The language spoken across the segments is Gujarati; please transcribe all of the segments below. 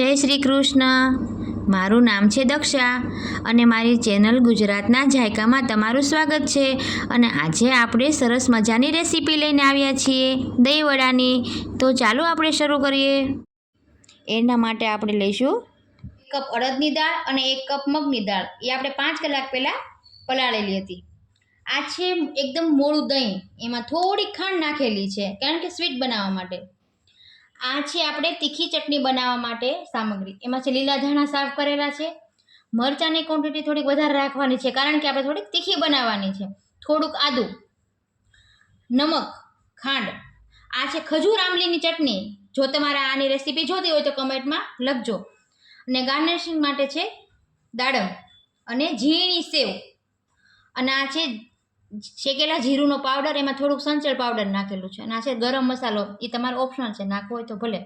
જય શ્રી કૃષ્ણ. મારું નામ છે દક્ષા અને મારી ચેનલ ગુજરાતના જાયકામાં તમારું સ્વાગત છે અને આજે આપણે સરસ મજાની રેસીપી લઈને આવ્યા છીએ દહીં વડાની. તો ચાલો આપણે શરૂ કરીએ. એના માટે આપણે લઈશું એક કપ અડદની દાળ અને એક કપ મગની દાળ. એ આપણે પાંચ કલાક પહેલાં પલાળેલી હતી. આ છે એકદમ મોળું દહીં. એમાં થોડી ખાંડ નાખેલી છે, કારણ કે સ્વીટ બનાવવા માટે. આ છે આપણે તીખી ચટણી બનાવવા માટે સામગ્રી. એમાં છે લીલા ધાણા સાફ કરેલા છે. મરચાંની ક્વોન્ટિટી થોડીક વધારે રાખવાની છે, કારણ કે આપણે થોડીક તીખી બનાવવાની છે. થોડુંક આદું, નમક, ખાંડ. આ છે ખજૂર આંબલીની ચટણી. જો તમારે આની રેસીપી જોતી હોય તો કમેન્ટમાં લખજો. અને ગાર્નિશિંગ માટે છે દાડમ અને ઝીણી સેવ. અને આ છે શેકેલા જીરુંનો પાવડર એમાં થોડુંક સંચળ પાવડર નાખેલું છે. અને આ છે ગરમ મસાલો. એ તમારો ઓપ્શનલ છે. નાખવો હોય તો ભલે.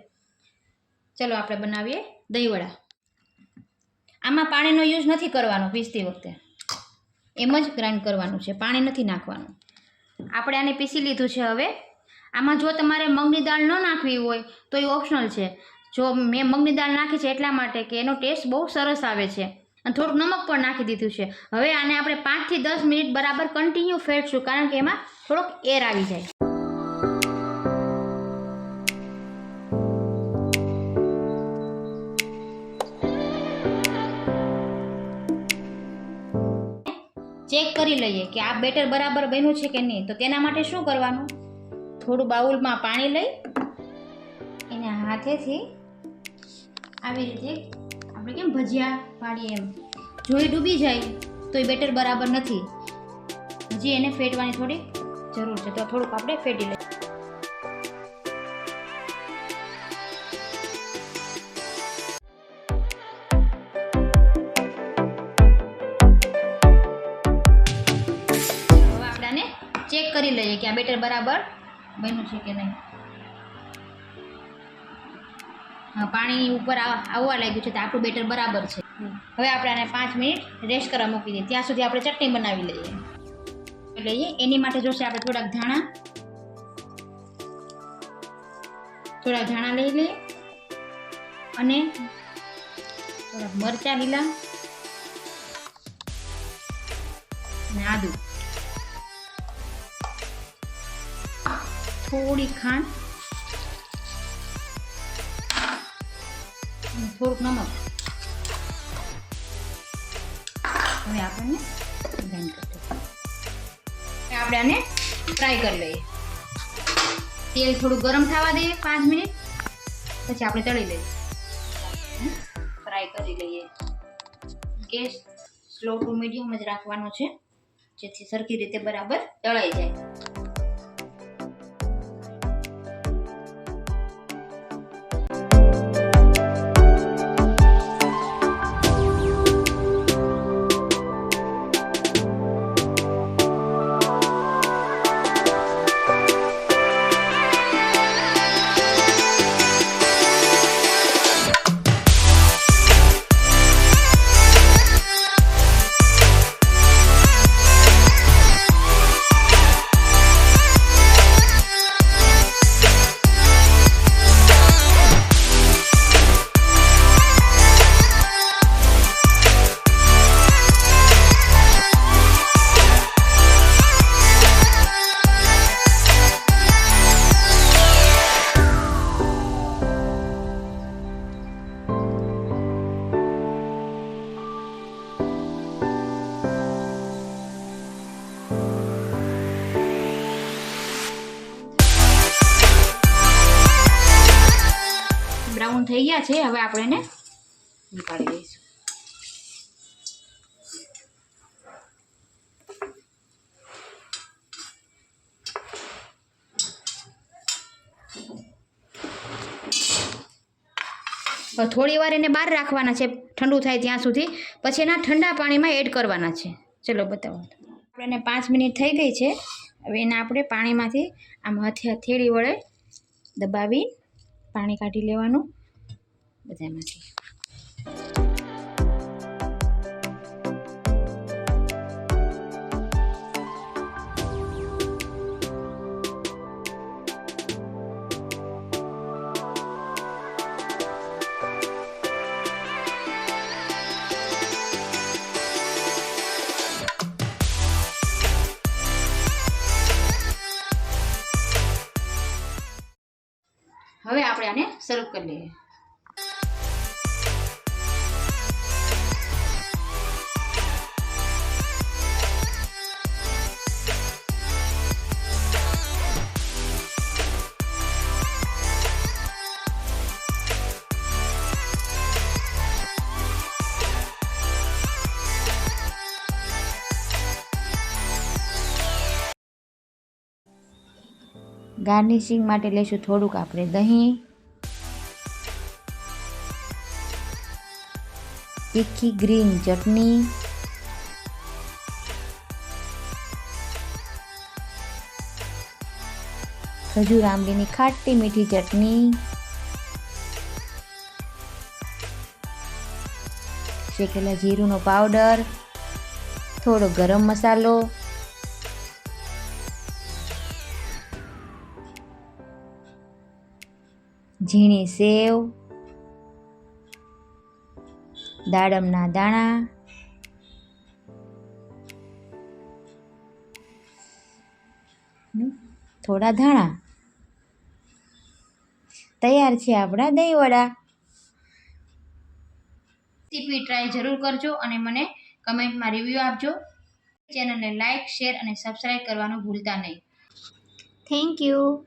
ચલો, આપણે બનાવીએ દહીંવડા. આમાં પાણીનો યુઝ નથી કરવાનો પીસતી વખતે. એમ જ ગ્રાઇન્ડ કરવાનું છે. પાણી નથી નાખવાનું. આપણે આને પીસી લીધું છે હવે. આમાં જો તમારે મગની દાળ ન નાખવી હોય, તો એ ઓપ્શનલ છે. જો મેં મગની દાળ નાખી છે એટલા માટે કે એનો ટેસ્ટ બહુ સરસ આવે છે. અને થોડુંક નમક પણ નાખી દીધું છે. હવે આને આપણે પાંચથી દસ મિનિટ બરાબર કન્ટિન્યુ ફેટશું કારણ કે એમાં થોડોક એર આવી જાય. ચેક કરી લઈએ કે આ બેટર બરાબર બન્યું છે કે નહીં. તો તેના માટે શું કરવાનું? થોડું બાઉલમાં પાણી લઈ, એને હાથેથી આવી રીતે આપણે કેમ ભજીયા પાડીએ એમ? જો એ ડૂબી જાય તો એ બેટર બરાબર નથી. હજી એને ફેટવાની થોડી જરૂર છે, તો થોડુંક આપણે ફેટી લઈએ. ચેક કરી લઈએ કે આ બેટર બરાબર બન્યું છે કે નહીં. પાણી ઉપર આવવા લાગ્યું છે તો આપણું બેટર બરાબર છે. હવે આપણે આને પાંચ મિનિટ રેસ્ટ કરવા મૂકી દઈએ. ત્યાં સુધી આપણે ચટણી બનાવી લઈએ. લઈએ. એની માટે જોશે આપણે થોડાક ધાણા. થોડાક ધાણા લઈ લઈએ. અને થોડાક મરચાં લીલા. અને આદુ. થોડી ખાંડ. થોડુંક નમક. હવે આપણને ગ્રાઇન્ડ કરી. આપણે આને ફ્રાય કરી લઈએ. તેલ થોડું ગરમ થવા દઈએ પાંચ મિનિટ. પછી આપણે તળી લઈએ. ફ્રાય કરી લઈએ. ગેસ સ્લો ટુ મીડિયમ જ રાખવાનો છે. જેથી સરખી રીતે બરાબર તળાઈ જાય. બ્રાઉન થઈ ગયા છે, હવે આપણે એને નીકાળી દઈશું. થોડી વાર એને બહાર રાખવાના છે, ઠંડુ થાય ત્યાં સુધી. પછી એના ઠંડા પાણીમાં એડ કરવાના છે. ચલો બતાવો. આપણે એને પાંચ મિનિટ થઈ ગઈ છે. હવે એને આપણે પાણીમાંથી આમ હથે હથેળી વડે દબાવી પાણી કાઢી લેવાનું. બધામાંથી. હવે આપણે આને સર્વ કરી લઈએ ગાર્નિશિંગ માટે લેશું થોડુંક આપણે દહીં. તીખી ગ્રીન ચટણી. ખજૂર આંબલીની ખાટી મીઠી ચટણી. શેકેલા જીરુંનો પાવડર. થોડો ગરમ મસાલો. ઝીણી સેવ દાડમના દાણા થોડા ધાણા. તૈયાર છે આપણા દહીં વડા રેસીપી ટ્રાય જરૂર કરજો અને મને કમેન્ટમાં રિવ્યૂ આપજો. ચેનલને લાઇક શેર અને સબસ્ક્રાઈબ કરવાનું ભૂલતા નહીં. Thank you.